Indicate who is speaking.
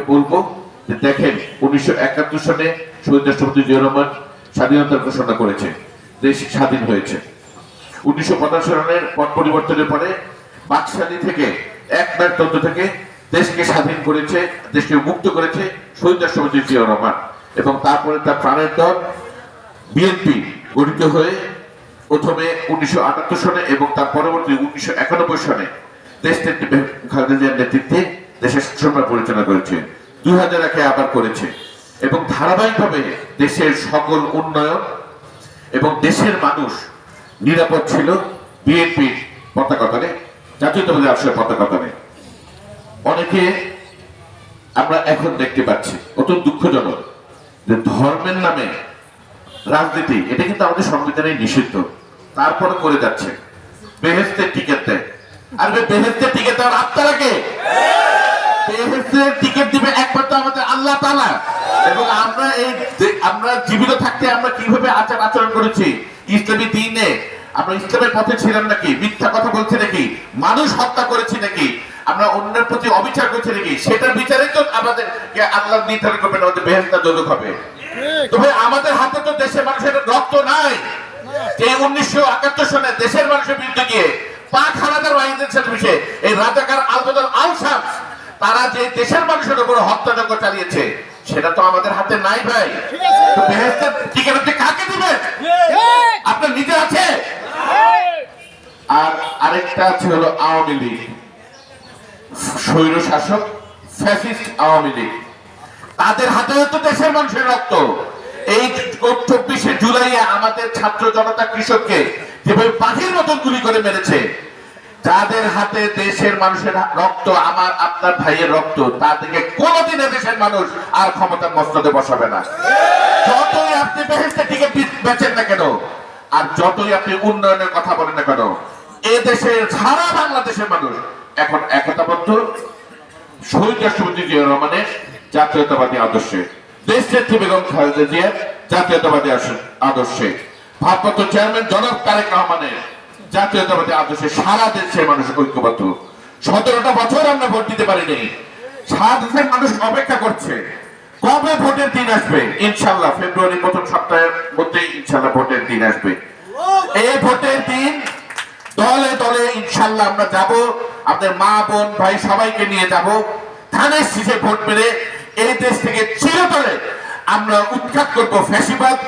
Speaker 1: বলব? যে দেখেন, উনিশশো একাত্তর শহীদ রাষ্ট্রপতি জিয়া রহমান স্বাধীনতার ঘোষণা করেছে দেশ স্বাধীন হয়েছে। উনিশশো পরিবর্তনের পরে বাকশালী থেকে, এক থেকে দেশকে স্বাধীন করেছে, দেশকে মুক্ত করেছে শহীদ রাষ্ট্রপতি জিয়া রহমান। এবং তারপরে তার প্রাণের দল বিএনপি গঠিত হয়ে প্রথমে উনিশশো আটাত্তর সনে এবং তার পরবর্তী উনিশশো একানব্বই সনে দেশ জিয়ার নেতৃত্বে দেশের শাসনভার পরিচালনা করেছে দুই হাজার একে আবার করেছে। এবং ধারাবাহিকভাবে দেশের সকল উন্নয়ন এবং দেশের মানুষ নিরাপদ ছিল বিএনপির পতাকা তলে জাতীয়তাবাদী আসলে পতাকা অনেকে আমরা এখন দেখতে পাচ্ছি, অত্যন্ত দুঃখজনক, যে ধর্মের নামে রাজনীতি, এটা কিন্তু আমাদের সংবিধানে নিষিদ্ধ। তারপরে করে যাচ্ছে। বেহেস্তের টিকিট দেয়। আর বেহেস্তের টিকিট দেওয়ার আপনারা কে বেহেস্তের টিকিট দিবে একমাত্র আমাদের আল্লাহ তাআলা। এবং আমরা এই আমরা জীবিত থাকতে আমরা কীভাবে আচার আচরণ করেছি? ইসলামী দিনে আমরা ইসলামের পথে ছিলাম নাকি? মিথ্যা কথা বলছি নাকি? মানুষ হত্যা করেছি নাকি? আমরা অন্যের প্রতি অবিচার করছি নাকি? সেটার বিচারে তো আমাদের আল্লাহ নির্ধারণ করবেন আমাদের বেহেস্তা যোগ হবে। তবে আমাদের হাতে তো দেশের মানুষের রক্ত নাই। যে উনিশশো একাত্তর সনে দেশের মানুষের বিরুদ্ধে গিয়ে পাক তারা যে দেশের মানুষের উপর হত্যাযজ্ঞ চালিয়েছে সেটা তো আমাদের হাতে নাই ভাই। টিকিট আপনি কাকে দিবেন আপনার নিজে আছে? আর আরেকটা আছে হলো আওয়ামী লীগ। স্বৈর শাসক ফ্যাসিস্ট আওয়ামী লীগ। তাদের হাতেও তো দেশের মানুষের রক্ত। এই চব্বিশে জুলাই আমাদের ছাত্র জনতা কৃষককে যেভাবে পাখির মতন গুলি করে মেরেছে যাদের হাতে দেশের মানুষের রক্ত, আমার, আপনার ভাইয়ের রক্ত তাদেরকে কোনোদিনে দেশের মানুষ আর ক্ষমতার মস্তদে বসাবে না। যতই আপনি বেহেস্তে টিকে বেচেন না কেন, আর যতই আপনি উন্নয়নের কথা বলেন না কেন, এ দেশের সারা বাংলাদেশের মানুষ এখন একতাবদ্ধ শহীদ রাষ্ট্রপতি জিয়া রহমানের জাতীয়তাবাদী আদর্শে। দেশ নেত্রী বেগম খালেদা জিয়ার জাতীয়তাবাদী আদর্শে। ভারপ্রাপ্ত চেয়ারম্যান জনাব তারেক রহমানের জাতীয়তাবাদী আদর্শে সারা দেশের মানুষ ঐক্যবদ্ধ। সতেরোটা বছর আমরা ভোট দিতে পারিনি। সারা দেশের মানুষ অপেক্ষা করছে। কবে ভোটের দিন আসবে? ইনশাল্লাহ ফেব্রুয়ারি প্রথম সপ্তাহের মধ্যেই ইনশাল্লাহ ভোটের দিন আসবে। এই ভোটের দিন দলে দলে ইনশাল্লাহ আমরা যাব। আমাদের মা, বোন, ভাই সবাইকে নিয়ে যাব। ধানের শীষে ভোট মেরে এই দেশ থেকে চিরতরে আমরা উৎখাত করব ফ্যাসিবাদ।